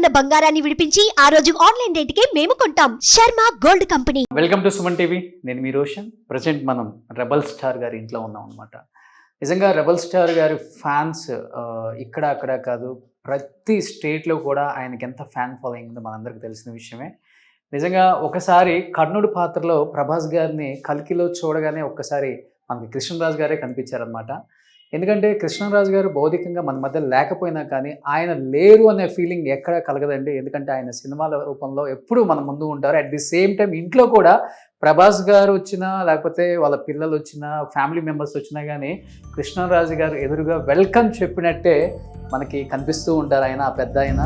ఉన్న బంగారాన్ని విడిపించి ఆ రోజు ఆన్లైన్ రేటుకే మేము కొంటాం. Sharma gold company. Welcome to Suman TV. నేను మీ రోషన్. ప్రజెంట్ మనం రెబల్ స్టార్ గారి ఇంట్లో ఉన్నాం అనమాట నిజంగా రెబల్ స్టార్ గారి ఫ్యాన్స్ ఇక్కడ అక్కడ కాదు ప్రతి స్టేట్లో కూడా ఆయనకి ఎంత ఫ్యాన్ ఫాలోయింగ్ ఉందో మనందరికీ తెలిసిన విషయమే. నిజంగా ఒకసారి కర్ణుడి పాత్రలో ప్రభాస్ గారిని కల్కిలో చూడగానే ఒక్కసారి మనకి కృష్ణరాజు గారే కనిపించారనమాట ఎందుకంటే కృష్ణరాజు గారు భౌతికంగా మన మధ్య లేకపోయినా కానీ ఆయన లేరు అనే ఫీలింగ్ ఎక్కడ కలగదండి. ఎందుకంటే ఆయన సినిమాల రూపంలో ఎప్పుడూ మన ముందు ఉంటారు. అట్ ది సేమ్ టైం ఇంట్లో కూడా ప్రభాస్ గారు వచ్చినా లేకపోతే వాళ్ళ పిల్లలు వచ్చినా ఫ్యామిలీ మెంబర్స్ వచ్చినా కానీ కృష్ణరాజు గారు ఎదురుగా వెల్కమ్ చెప్పినట్టే మనకి కనిపిస్తూ ఉంటారు ఆయన ఆ పెద్ద ఆయన.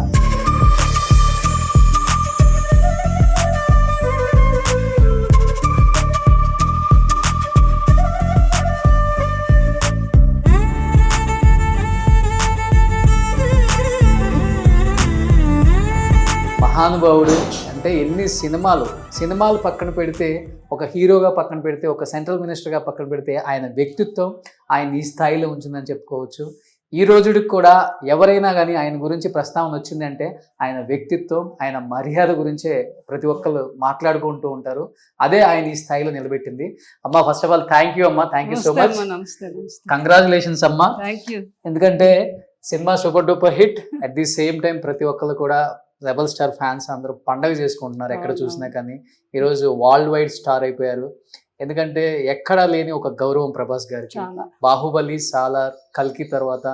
మహానుభావుడు అంటే ఎన్ని సినిమాలు సినిమాలు పక్కన పెడితే ఒక హీరోగా పక్కన పెడితే ఒక సెంట్రల్ మినిస్టర్గా పక్కన పెడితే ఆయన వ్యక్తిత్వం ఆయన ఈ స్థాయిలో ఉంచిందని చెప్పుకోవచ్చు. ఈ రోజుడికి కూడా ఎవరైనా కానీ ఆయన గురించి ప్రస్తావన వచ్చిందంటే ఆయన వ్యక్తిత్వం ఆయన మర్యాద గురించే ప్రతి ఒక్కరు మాట్లాడుకుంటూ ఉంటారు. అదే ఆయన ఈ స్థాయిలో నిలబెట్టింది. అమ్మ first of all thank you అమ్మా. Thank you so much congratulations అమ్మా ఎందుకంటే cinema super duper hit. At the same time ప్రతి ఒక్కరు కూడా రెబల్ స్టార్ ఫ్యాన్స్ అందరూ పండగ చేసుకుంటున్నారు ఎక్కడ చూసినా కానీ. ఈరోజు వరల్డ్ వైడ్ స్టార్ అయిపోయారు. ఎందుకంటే ఎక్కడా లేని ఒక గౌరవం ప్రభాస్ గారికి. బాహుబలి సాలార్ కల్కి తర్వాత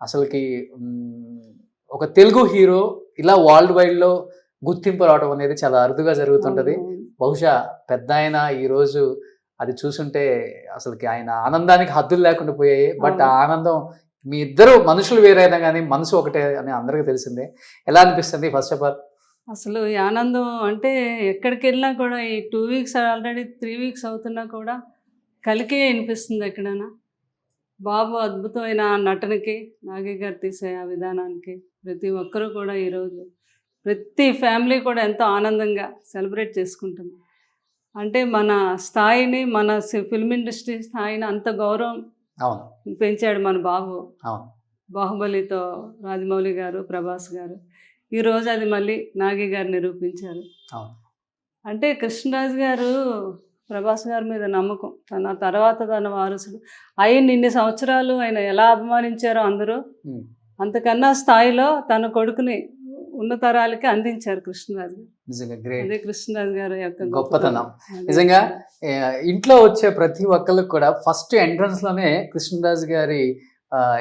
అసలుకి ఒక తెలుగు హీరో ఇలా వరల్డ్ వైడ్లో గుర్తింపు రావడం అనేది చాలా అరుదుగా జరుగుతుంటది. బహుశా పెద్ద ఆయన ఈరోజు అది చూసుంటే అసలుకి ఆయన ఆనందానికి హద్దులు లేకుండా పోయాయి. బట్ ఆ. ఆనందం మీ ఇద్దరు మనుషులు వేరైనా కానీ మనసు ఒకటే అని అందరికీ తెలిసిందే. ఎలా అనిపిస్తుంది ఫస్ట్ ఆఫ్ ఆల్ అసలు ఈ ఆనందం అంటే ఎక్కడికి వెళ్ళినా కూడా ఈ two weeks already three weeks అవుతున్నా కూడా కలికే అనిపిస్తుంది ఎక్కడైనా. బాబు అద్భుతమైన నటనకి నాగే గారు తీసే ఆ విధానానికి ప్రతి ఒక్కరూ కూడా ఈరోజు ప్రతి ఫ్యామిలీ కూడా ఎంతో ఆనందంగా సెలబ్రేట్ చేసుకుంటుంది. అంటే మన స్థాయిని మన ఫిల్మ్ ఇండస్ట్రీ స్థాయిని అంత గౌరవం అవును. పెంచాడు మన బాబు. అవును. బాహుబలితో రాజమౌళి గారు ప్రభాస్ గారు. ఈరోజు అది మళ్ళీ నాగి గారు నిరూపించారు. అంటే కృష్ణరాజు గారు ప్రభాస్ గారి మీద నమ్మకం. తన తర్వాత తన వారసుడు. ఆయన ఇన్ని సంవత్సరాలు ఆయన ఎలా అభిమానించారో అందరూ. అంతకన్నా స్థాయిలో తన కొడుకుని ఉన్నతరాలకి అందించారు కృష్ణరాజు గారు. నిజంగా గ్రేట్ కృష్ణరాజు గారు యొక్క గొప్పతనం. నిజంగా ఇంట్లో వచ్చే ప్రతి ఒక్కరికి కూడా ఫస్ట్ ఎంట్రన్స్లోనే కృష్ణరాజు గారి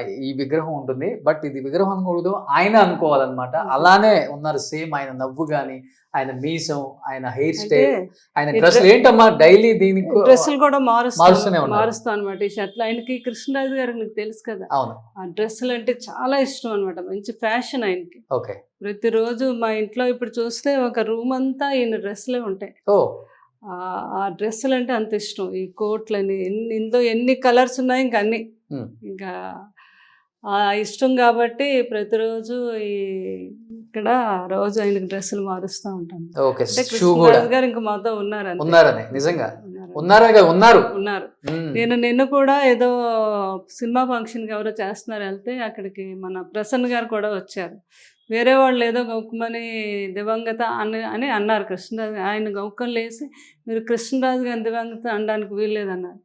ఈ విగ్రహం ఉంటుంది. బట్ ఇది విగ్రహం అనకూడదు ఆయన అనుకోవాలన్నమాట. అలానే ఉన్నారు సేమ్ ఆయన నవ్వు గాని ఆయన మీసం ఆయన హెయిర్ స్టైల్ ఆయన ఈ డ్రెస్ డ్రె- ఏంటమ్మా డైలీ దీనికి డ్రెస్సులు కూడా మారుస్తా మారుస్తూనే. మారుస్తా అనమాట ఈ షర్ట్లు. ఆయనకి కృష్ణరాజు గారికి నీకు తెలుసు కదా? అవును. ఆ డ్రెస్సులు అంటే చాలా ఇష్టం అనమాట మంచి ఫ్యాషన్ ఆయనకి. ఓకే. ప్రతిరోజు మా ఇంట్లో ఇప్పుడు చూస్తే ఒక రూమ్ అంతా ఈయన డ్రెస్సులే ఉంటాయి. ఓ. ఆ- డ్రెస్సులు అంటే అంత ఇష్టం. ఈ కోట్లని ఎన్ని ఇందులో ఎన్ని కలర్స్ ఉన్నాయి ఇంకా అన్ని. ఇంకా ఆ ఇష్టం కాబట్టి ప్రతిరోజు ఈ ఇక్కడ రోజు ఆయనకి డ్రెస్సులు మారుస్తూ ఉంటాను ఓకే షూ కూడా. గారు ఇంకా మాతో ఉన్నారు. ఉన్నారని నిజంగా. ఉన్నారు. ఉన్నారు. ఉన్నారు. నేను నిన్న కూడా ఏదో సినిమా ఫంక్షన్కి ఎవరో చేస్తున్నారు వెళ్తే అక్కడికి మన ప్రసన్న గారు కూడా వచ్చారు. వేరే వాళ్ళు ఏదో గౌకమని దివంగత అని అని అన్నారు కృష్ణరాజు ఆయన గౌకం లేసి మీరు కృష్ణరాజు గారి దివంగత అనడానికి వీల్లేదన్నారు.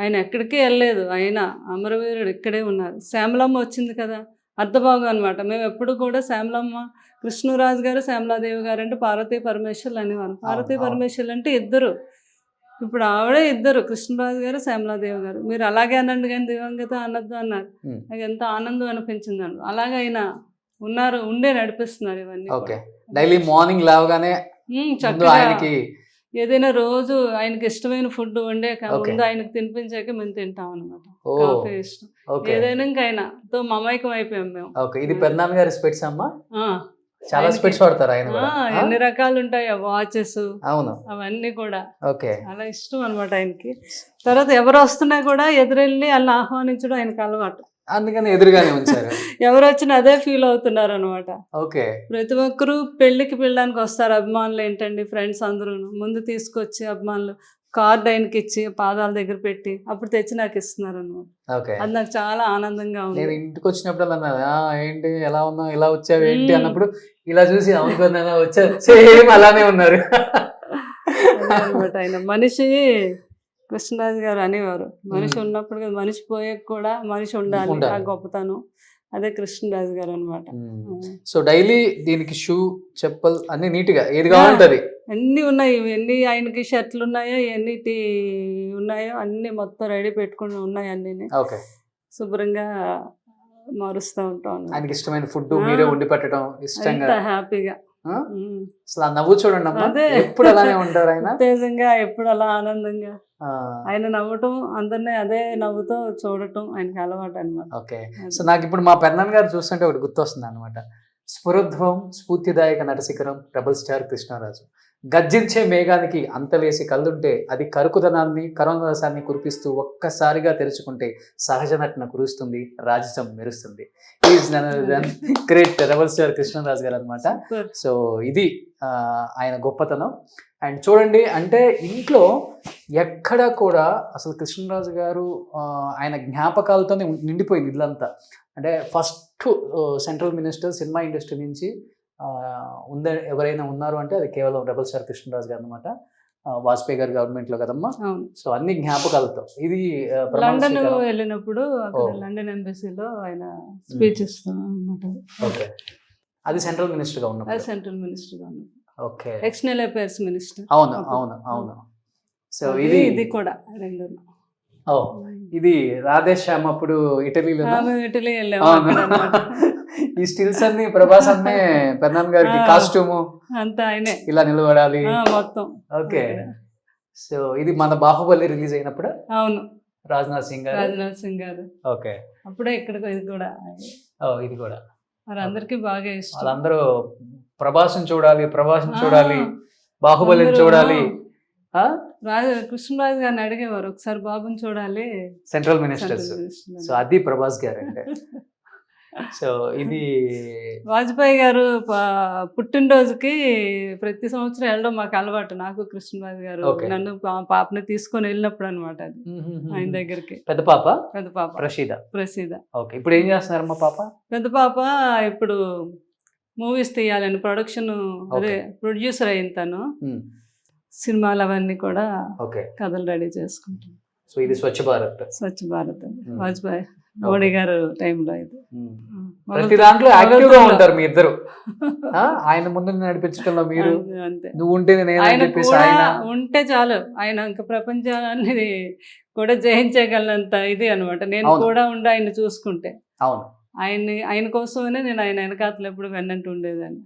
ఆయన ఎక్కడికి వెళ్ళలేదు. ఆయన అమరవీరుడు ఇక్కడే ఉన్నారు. శ్యామలమ్మ వచ్చింది కదా? అర్ధభాగం అనమాట మేము ఎప్పుడు కూడా శ్యామలమ్మ కృష్ణరాజు గారు శ్యామలాదేవి గారు అంటే పార్వతీ పరమేశ్వర్లు అనేవారు పార్వతీ. పరమేశ్వర్లు అంటే ఇద్దరు. ఇప్పుడు ఆవిడే ఇద్దరు కృష్ణరాజు గారు శ్యామలాదేవి గారు. మీరు అలాగే అనండి కానీ దివంగత అనొద్దు అన్నారు. నాకు ఎంత ఆనందం అనిపించింది అండి అలాగే ఆయన ఉన్నారు ఉండే నడిపిస్తున్నారు ఇవన్నీ. డైలీ మార్నింగ్ లేవగానే ఆయనకి ఏదైనా రోజు ఆయనకి ఇష్టమైన ఫుడ్ Okay. ముందు ఆయనకి తినిపించాక మేము తింటాం అనమాట కాఫీ ఇష్టం. ఏదైనా ఇంకా ఆయన తో మమైకం అయిపోయాం మేము. ఇది పెద్దనాన్న గారి స్పెట్స్ అమ్మా? ఆ, చాలా స్పెట్స్ వాడతారు ఆయన? ఎన్ని రకాలు ఉంటాయి వాచెస్ అవును. అవన్నీ కూడా. ఓకే. చాలా ఇష్టం అనమాట ఆయనకి. తర్వాత ఎవరు వస్తున్నా కూడా ఎదురెళ్ళి వాళ్ళని ఆహ్వానించడం ఆయనకి అలవాటు. అందుకని ఎదురుగానే ఉంచారు. ఎవరు వచ్చినా అదే ఫీల్ అవుతున్నారు అనమాట ఓకే. ప్రతి ఒక్కరూ పెళ్ళికి పెళ్ళడానికి వస్తారు. అభిమానులు ఏంటండి? ఫ్రెండ్స్ అందరూ ముందు తీసుకొచ్చి అభిమానులు కార్డ్ ఆయనకి ఇచ్చి పాదాల దగ్గర పెట్టి అప్పుడు తెచ్చి నాకు ఇస్తున్నారు అనమాట అది నాకు చాలా ఆనందంగా ఉంది. నేను ఇంటికి వచ్చినప్పుడు "ఆ, ఏంటి? ఎలా ఉన్నావు? ఇలా వచ్చావు? ఏంటి. అన్నప్పుడు ఇలా చూసి అవునుకున్నా వచ్చా సేమ్ అలానే ఉన్నారు. అనమాట ఆయన. మనిషి కృష్ణరాజు గారు అనేవారు. మనిషి. ఉన్నప్పుడు మనిషి పోయాక కూడా మనిషి ఉండాలి. ఆ గొప్పతనం. అదే కృష్ణరాజు గారు అనమాట సో డైలీ దీనికి షూ చెప్పల్ అన్ని నీట్గా ఏది కావాలంటే అది. అన్నీ ఉన్నాయి. ఎన్ని ఆయనకి షర్ట్లు ఉన్నాయో ఎన్ని టీ ఉన్నాయో అన్ని మొత్తం రెడీ పెట్టుకుని ఉన్నాయి అన్ని ఓకే. శుభ్రంగా మారుస్తూ ఉంటాం ఆయనకి ఇష్టమైన ఫుడ్. మీరే వండి పెట్టడం ఇష్టంగా. హ్యాపీగా. అసలు ఆ నవ్వు చూడండి అదే. ఎప్పుడు అలానే ఉంటారు ఆయన? ఉత్తేజంగా ఎప్పుడు అలా ఆనందంగా. ఆ, ఆయన నవ్వటం అందరినీ అదే నవ్వుతో చూడటం ఆయనకి అలవాటు అనమాట ఓకే. సో నాకు ఇప్పుడు మా పెద్దనాన్న గారు చూస్తుంటే ఒకటి గుర్తొస్తుంది అనమాట స్ఫురధ్వం స్ఫూర్తిదాయక నటశిఖరం రెబల్ స్టార్ కృష్ణరాజు. గర్జించే మేఘానికి అంతవేసి కళ్ళుంటే అది కరుకుదనాన్ని కరుణరసాన్ని కురిపిస్తూ ఒక్కసారిగా తెరుచుకుంటే సహజ నటన కురుస్తుంది రాజసం మెరుస్తుంది. Is great rebel star Krishnaraju garu అనమాట. సో ఇది ఆయన గొప్పతనం. అండ్ చూడండి అంటే ఇంట్లో ఎక్కడ కూడా అసలు కృష్ణరాజు గారు ఆయన జ్ఞాపకాలతోనే నిండిపోయింది ఇల్లంతా. అంటే first central minister cinema industry నుంచి ఉంద ఎవరైనా ఉన్నారు అంటే అది కేవలం రెబల్ స్టార్ కృష్ణరాజు గారు అనమాట వాజ్పేయి గారి గవర్నమెంట్లో కదమ్మా. అవును. సో అన్ని జ్ఞాపకాలతో. ఇది లండన్. వెళ్ళినప్పుడు. లండన్ ఎంబసీలో ఆయన స్పీచ్ ఇస్తాం అనమాట ఓకే. అది సెంట్రల్ మినిస్టర్గా అది ఉన్నప్పుడు సెంట్రల్ మినిస్టర్గా ఓకే. External affairs minister. అవును. అవును అవును. సో అది ఇది ఇది కూడా రెండు ఓ. ఇది రాధేశ్యామ్ అప్పుడు ఇటలీలో ఇటలీ. ఈ స్టిల్స్ అన్ని ప్రభాస్ అన్నే పెద్దనాన్న గారికి. కాస్ట్యూమ్. అంతా ఆయనే. ఇలా నిలబడాలి. మొత్తం. ఓకే. సో ఇది మన బాహుబలి రిలీజ్ అయినప్పుడు? అవును. రాజ్నాథ్ సింగ్ గారు? రాజ్నాథ్ సింగ్ గారు. ఓకే. అప్పుడే ఇక్కడ ఇది కూడా ఓ ఇది కూడా. మరి అందరికి బాగా ఇష్టం. వాళ్ళందరూ ప్రభాస్ని చూడాలి ప్రభాస్ని ఆ, చూడాలి బాహుబలిని చూడాలి. ఆ? రాజు కృష్ణరాజు గారిని అడిగేవారు ఒకసారి బాబుని చూడాలి. సెంట్రల్ మినిస్టర్స్ సో అది ప్రభాస్ గారు అంటే. సో ఇది వాజ్పేయి గారు పుట్టినరోజుకి ప్రతి సంవత్సరం వెళ్ళడం మాకు అలవాటు. నాకు కృష్ణరాజు గారు. నన్ను పాపని తీసుకొని వెళ్ళినప్పుడు అనమాట అది. ఆయన దగ్గరికి. పెద్ద పాప? పెద్ద పాప. రషీద ప్రసీద ఓకే ఇప్పుడు ఏం చేస్తున్నారమ్మా పాప? పెద్ద పాప ఇప్పుడు మూవీస్ తీయాలని ప్రొడక్షన్ అదే ప్రొడ్యూసర్ అయిన తను. సినిమాలు అవన్నీ కూడా ఓకే కథలు రెడీ చేసుకుంటాం సో ఇది స్వచ్ఛ భారత్ స్వచ్ఛ భారత్. Hmm. వాజ్పేయి మోడీ గారు టైంలో ఇది ఉమ్. మొగల్ ప్రతి దాంట్లో యాక్టివ్గా. ఉంటారు మీ ఇద్దరు? ఆయన ముందు నడిపించడంలో మీరు నువ్వు ఉంటే నేను ఉంటే చాలు ఆయన ఇంకా ప్రపంచాన్ని కూడా జయించగలనంత ఇది అన్నమాట నేను. కూడా ఉండి ఆయన చూసుకుంటే అవును ఆయన్ని ఆయన కోసమనే నేను ఆయన వెనకాతలు ఎప్పుడు వెన్నంటూ ఉండేదాన్ని.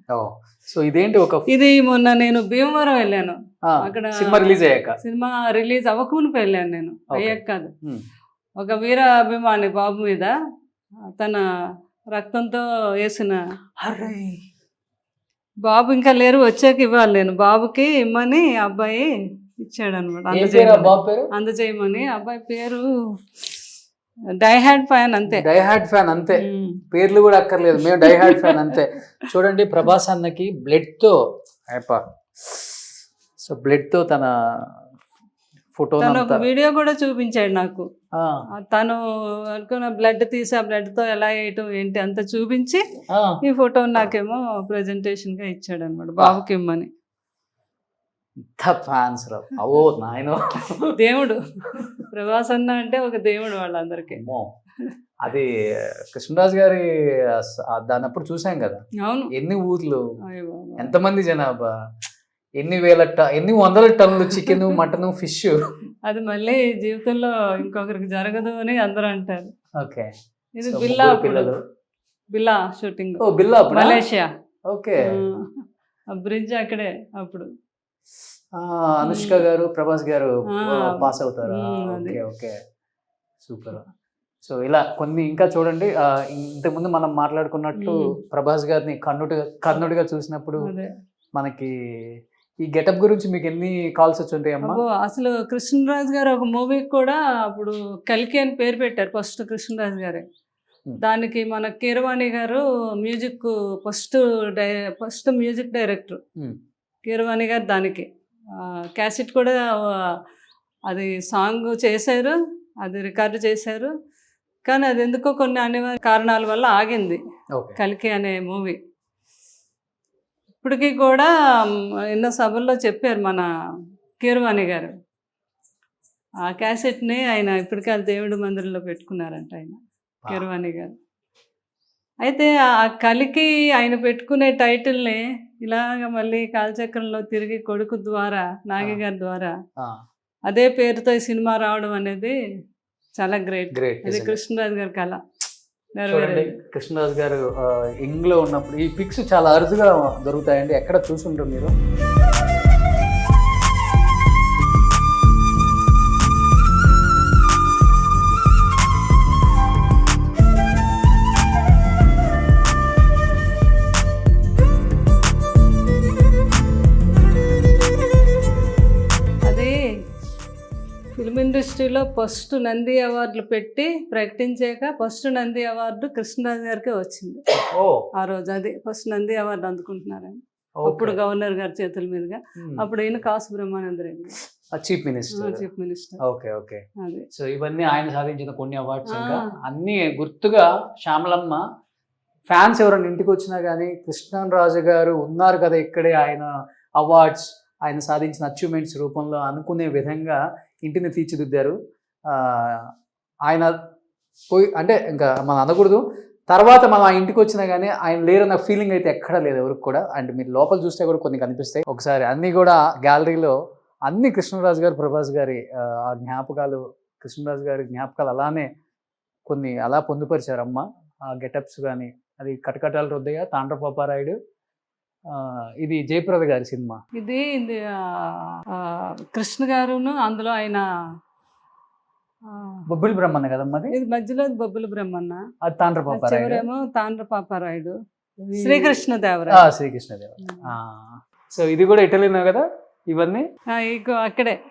సో ఇదేంటి ఒక ఇది మొన్న నేను భీమవరం వెళ్ళాను. అక్కడ సినిమా రిలీజ్ అయ్యాక? సినిమా రిలీజ్ అవ్వకమునిపై వెళ్ళాను నేను. అయ్యాక కాదు. ఒక వీర అభిమాని బాబు మీద తన రక్తంతో వేసిన బాబు ఇంకా లేరు వచ్చాక ఇవ్వాలి నేను. బాబుకి ఇమ్మని అబ్బాయి ఇచ్చాడు అనమాట అందజేయమని. అబ్బాయి పేరు డైహాడ్ ఫ్యాన్ అంతే. డై హార్డ్ ఫ్యాన్ అంతే. పేర్లు కూడా అక్కర్లేదు. మేము డై హార్డ్ ఫ్యాన్ అంతే. చూడండి ప్రభాస్ అన్నకి బ్లడ్తో సో బ్లడ్తో తన ఫోటో వీడియో కూడా చూపించాడు నాకు. తను అనుకున్న బ్లడ్ తీసి ఆ blood తో ఎలా వేయటం ఏంటి అంత చూపించి ఈ ఫోటో నాకేమో ప్రెజెంటేషన్గా ఇచ్చాడు అనమాట బాబుకి ఇమ్మని ఇంత ఫ్యాన్స్ అవో నాయనో. దేవుడు. ప్రభాస్ అన్న అంటే ఒక దేవుడు వాళ్ళందరికీ. అది కృష్ణరాజు గారి దాన్ని అప్పుడు చూసాం కదా. అవును. ఎన్ని ఊర్లు. ఎంతమంది జనాభా? ఎన్ని వేల ట- ఎన్ని వందల టన్నులు చికెన్ మటన్ ఫిష్? అది మళ్ళీ జీవితంలో ఇంకొకరికి జరగదు అని అందరూ అంటారు. ఓకే. ఇది బిల్లా పిల్లలు. బిల్లా షూటింగ్. ఓ బిల్లా మలేషియా. ఓకే. బ్రిడ్జ్ అక్కడే అప్పుడు. అనుష్క గారు ప్రభాస్ గారు పాస్ అవుతారా. Okay okay. సూపర్. సో ఇలా కొన్ని ఇంకా చూడండి. ఇంతకుముందు మనం మాట్లాడుకున్నట్టు. ప్రభాస్ గారిని కన్నుడిగా కర్ణుడిగా చూసినప్పుడు మనకి ఈ గెటప్ గురించి మీకు ఎన్ని కాల్స్ వచ్చి అసలు కృష్ణరాజు గారు ఒక మూవీకి కూడా అప్పుడు కలికి అని పేరు పెట్టారు ఫస్ట్ కృష్ణరాజు గారే. దానికి మన Keeravani garu music first die first music director. Keeravani garu దానికి. క్యాసెట్ కూడా అది సాంగ్ చేశారు అది రికార్డు చేశారు. కానీ అది ఎందుకో కొన్ని అనివార్య కారణాల వల్ల ఆగింది. కలికి అనే మూవీ. ఇప్పటికీ కూడా ఎన్నో సభల్లో చెప్పారు మన కీరవాణి గారు. ఆ క్యాసెట్ని ఆయన ఇప్పటికీ ఆ దేవుడి మందిరంలో పెట్టుకున్నారంట ఆయన కీరవాణి గారు. అయితే ఆ కలికి ఆయన పెట్టుకునే టైటిల్ని ఇలాగ మళ్ళీ కాలచక్రంలో తిరిగి కొడుకు ద్వారా నాగి గారి ద్వారా అదే పేరుతో ఈ సినిమా రావడం అనేది చాలా గ్రేట్. గ్రేట్ అది కృష్ణరాజు గారి కళ. కృష్ణరాజు గారు యంగ్లో ఉన్నప్పుడు ఈ పిక్స్ చాలా అరుదుగా దొరుకుతాయండి ఎక్కడ చూసుంటారు మీరు? ఇండస్ట్రీలో ఫస్ట్ నంది అవార్డులు పెట్టి ప్రకటించాక ఫస్ట్ నంది అవార్డు కృష్ణరాజు గారికి వచ్చింది. ఓ. ఆ రోజు అది ఫస్ట్ నంది అవార్డు అందుకుంటున్నారని. అప్పుడు గవర్నర్ గారి చేతుల మీదుగా. అప్పుడు ఈయన Kasu Brahmananda Reddy. Chief minister. Chief minister. Okay okay. అది. సో ఇవన్నీ ఆయన సాధించిన కొన్ని అవార్డ్స్. ఇంకా. అన్ని గుర్తుగా శ్యామలమ్మ ఫ్యాన్స్ ఎవరైనా ఇంటికి వచ్చినా కానీ కృష్ణరాజు గారు ఉన్నారు కదా ఇక్కడే ఆయన అవార్డ్స్ ఆయన సాధించిన అచీవ్మెంట్స్ రూపంలో అనుకునే విధంగా ఇంటిని తీర్చిదిద్దారు. ఆయన పోయి అంటే ఇంకా మనం అనకూడదు. తర్వాత మనం ఆ ఇంటికి వచ్చినా కానీ ఆయన లేరన్న ఫీలింగ్ అయితే ఎక్కడా లేదు ఎవరికి కూడా. అండ్ మీరు లోపల చూస్తే కూడా కొన్ని కనిపిస్తాయి. ఒకసారి అన్నీ కూడా గ్యాలరీలో అన్ని కృష్ణరాజు గారు ప్రభాస్ గారి ఆ, జ్ఞాపకాలు కృష్ణరాజు గారి జ్ఞాపకాలు అలానే కొన్ని అలా పొందుపరిచారు అమ్మ ఆ గెటప్స్ కానీ అది కటకటాల రుద్దయ్య తాండ్ర పాపారాయుడు ఇది జయప్రద గారి సినిమా. ఇది కృష్ణ గారును అందులో ఆయన బొబ్బిలి బ్రహ్మన్న కదమ్మా ఇది మధ్యలో బొబ్బుల బ్రహ్మన్న. అది తాండ్ర ఆ పాపారాయుడు. చివరేమో తాండ్ర పాపారాయుడు. ఇది- శ్రీకృష్ణ దేవరాయ శ్రీకృష్ణదేవ సో ఇది కూడా ఇటలీనా కదా ఇవన్నీ? అక్కడే.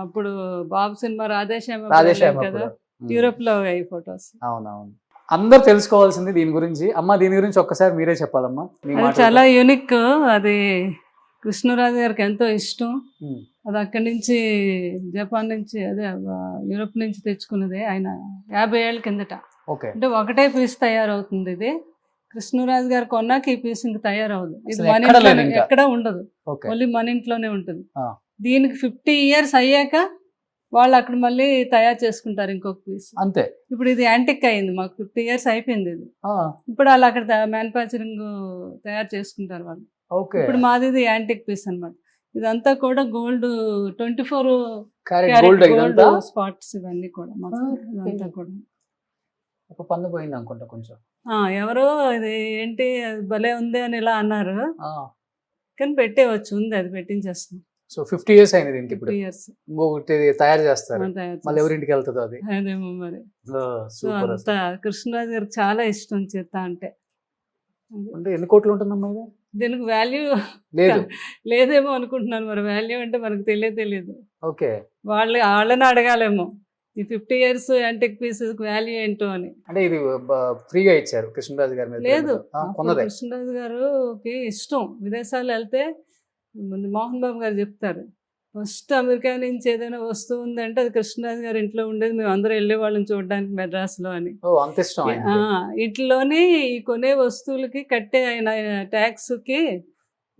అప్పుడు బాబు సినిమా రాధేశ్యామ కదా. యూరోప్లో అయ్యి ఫొటోస్. అవునవును. అందరు తెలుసుకోవాల్సింది దీని గురించి. అమ్మ దీని గురించి ఒక్కసారి మీరే చెప్పాలమ్మా. మీ అది మాటలతో. చాలా యూనిక్ అది కృష్ణరాజు గారికి ఎంతో ఇష్టం. ఉమ్. అది అక్కడి నుంచి జపాన్ నుంచి అదే ఆ, యూరోప్ నుంచి తెచ్చుకున్నది. ఆయన యాభై ఏళ్ళ కిందట. ఓకే. అంటే ఒకటే పీస్ తయారవుతుంది ఇది. కృష్ణరాజు గారు కొన్నాక ఈ పీస్ ఇంక తయారవదు ఇది అసలు మన ఎక్కడ లేదు ఇంట్లోనే ఇంకా. ఎక్కడ ఉండదు. ఓకే. ఓన్లీ మన ఇంట్లోనే ఉంటుంది. ఆ. దీనికి ఫిఫ్టీ ఇయర్స్ అయ్యాక వాళ్ళు అక్కడ మళ్ళీ తయారు చేసుకుంటారు ఇంకొక పీస్ అంతే. ఇప్పుడు ఇది యాంటిక్ అయింది మాకు ఫిఫ్టీ ఇయర్స్ అయిపోయింది ఇది. ఇప్పుడు వాళ్ళు అక్కడ మ్యానుఫ్యాక్చరింగ్ తయారు చేసుకుంటారు వాళ్ళు. ఓకే. ఇప్పుడు మాది ఇది యాంటిక్ పీస్ అన్నమాట. ఇదంతా కూడా gold twenty four gold spots ఇవన్నీ కూడా మాకు ఇదంతా కూడా. ఒక పన్ను పోయింది అనుకుంటా కొంచెం. ఎవరో ఇది ఏంటి భలే ఉంది అని ఇలా అన్నారు. కానీ పెట్టేవచ్చు ఉంది అది పెట్టించేస్తాం. సో ఫిఫ్టీ ఇయర్స్ అయింది దీనికి ఇప్పుడు. ఇయర్స్ ఇంకొకటి తయారు చేస్తారు. మళ్ళీ ఎవరింటికి వెళ్తుందో అది. అదేమో మరి. సూపర్ కృష్ణరాజు గారికి చాలా ఇష్టం చేత అంటే. అంటే ఎన్ని కోట్లు ఉంటుందమ్మా ఇది? దీనికి వాల్యూ లేదు. లేదేమో అనుకుంటున్నాను మరి. వాల్యూ అంటే మనకు తెలియదు తెలియదు. ఓకే. వాళ్ళు వాళ్ళని అడగాలేమో. ఈ fifty years antique piece value ఏంటో అని. అంటే ఇది ఫ్రీగా ఇచ్చారు కృష్ణరాజు గారి లేదు. కృష్ణరాజు గారుకి ఇష్టం. విదేశాలు వెళ్తే ముందు మోహన్ బాబు గారు చెప్తారు. ఫస్ట్ అమెరికా నుంచి ఏదైనా వస్తువు ఉందంటే అది కృష్ణరాజు గారి ఇంట్లో ఉండేది. మేము అందరూ వెళ్ళేవాళ్ళని చూడడానికి మెడ్రాస్లో అని. ఇంట్లోని ఈ కొనే వస్తువులకి కట్టే ఆయన ట్యాక్స్కి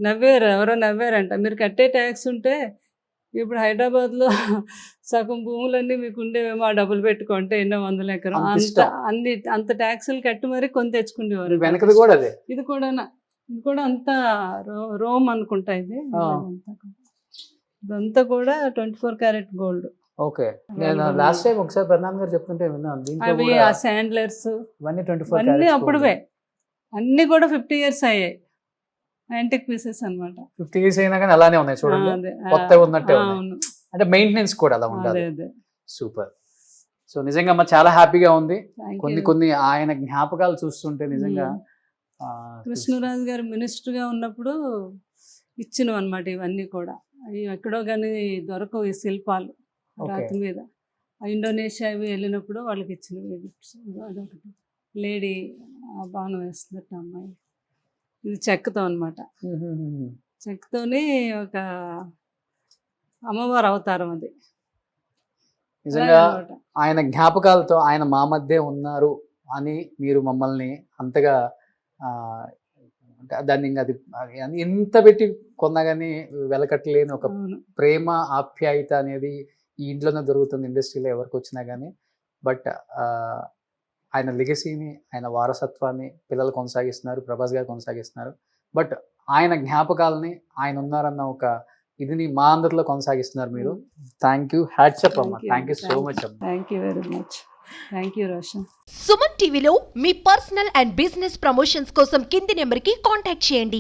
నవ్వారు. ఎవరో నవ్వారంట. మీరు కట్టే ట్యాక్స్ ఉంటే ఇప్పుడు హైదరాబాద్లో సగం భూములన్నీ మీకు ఉండేవేమో ఆ డబ్బులు పెట్టుకుంటే ఎన్నో వందల ఎకరం. అంత. అన్ని అంత ట్యాక్సులు కట్టి మరి కొని తెచ్చుకునేవారు. ఇది కూడా ఇది కూడా అంతా రో- రోమ్ అనుకుంటా ఇది. ఇదంతా కూడా. Twenty four carat gold. Okay. నేను లాస్ట్ టైం ఒకసారి ప్రధాన్ గారు చెప్తుంటే విన్నాను. అవి ఆ శాండ్లర్స్. ఇవన్నీ ట్వంటీ ఫోర్ అన్నీ అప్పుడువే. అన్నీ కూడా ఫిఫ్టీ ఇయర్స్ అయ్యాయి. యాంటిక్ పీసెస్ అనమాట ఫిఫ్టీ ఇయర్స్ అయినా కానీ అలానే ఉన్నాయి చూడండి. కొత్తవి ఉన్నట్టే అంటే మెయింటెనెన్స్ కూడా అలా ఉండాలి. సూపర్. సో నిజంగా అమ్మ చాలా హ్యాపీగా ఉంది. కొన్ని. కొన్ని ఆయన జ్ఞాపకాలు చూస్తుంటే నిజంగా. ఆ, కృష్ణరాజు గారు మినిస్టర్గా ఉన్నప్పుడు ఇచ్చినవి అనమాట ఇవన్నీ కూడా. అవి ఎక్కడో కానీ దొరకవు ఈ శిల్పాలు. రాతి మీద. ఆ ఇండోనేషియా అవి వెళ్ళినప్పుడు వాళ్ళకి ఇచ్చినవి అదొకటి. లేడీ ఆ బాణం వేస్తున్నట్టు అమ్మాయి. ఇది చెక్కతో అనమాట. చెక్కతోని ఒక అమ్మవారి అవతారం అది. నిజంగా. ఆయన జ్ఞాపకాలతో ఆయన మా మధ్య ఉన్నారు అని మీరు మమ్మల్ని అంతగా దాన్ని ఇంకా అది ఎంత పెట్టి కొన్నా కానీ వెలకట్టలేని ఒక ప్రేమ ఆప్యాయత అనేది ఈ ఇంట్లోనే దొరుకుతుంది ఇండస్ట్రీలో ఎవరికి వచ్చినా కానీ బట్ ఆయన లెగసీని ఆయన వారసత్వాన్ని పిల్లలు కొనసాగిస్తున్నారు ప్రభాస్ గారు కొనసాగిస్తున్నారు. బట్ ఆయన జ్ఞాపకాలని ఆయన ఉన్నారన్న ఒక ఇదిని మా అందరిలో కొనసాగిస్తున్నారు మీరు. థ్యాంక్ యూ హ్యాట్సప్ అమ్మ. థ్యాంక్ యూ సో మచ్ అమ్మ. Thank you very much thank you Roshan Suman టీవీలో మీ పర్సనల్ అండ్ బిజినెస్ ప్రమోషన్స్ కోసం కింది నెంబర్కి కాంటాక్ట్ చేయండి.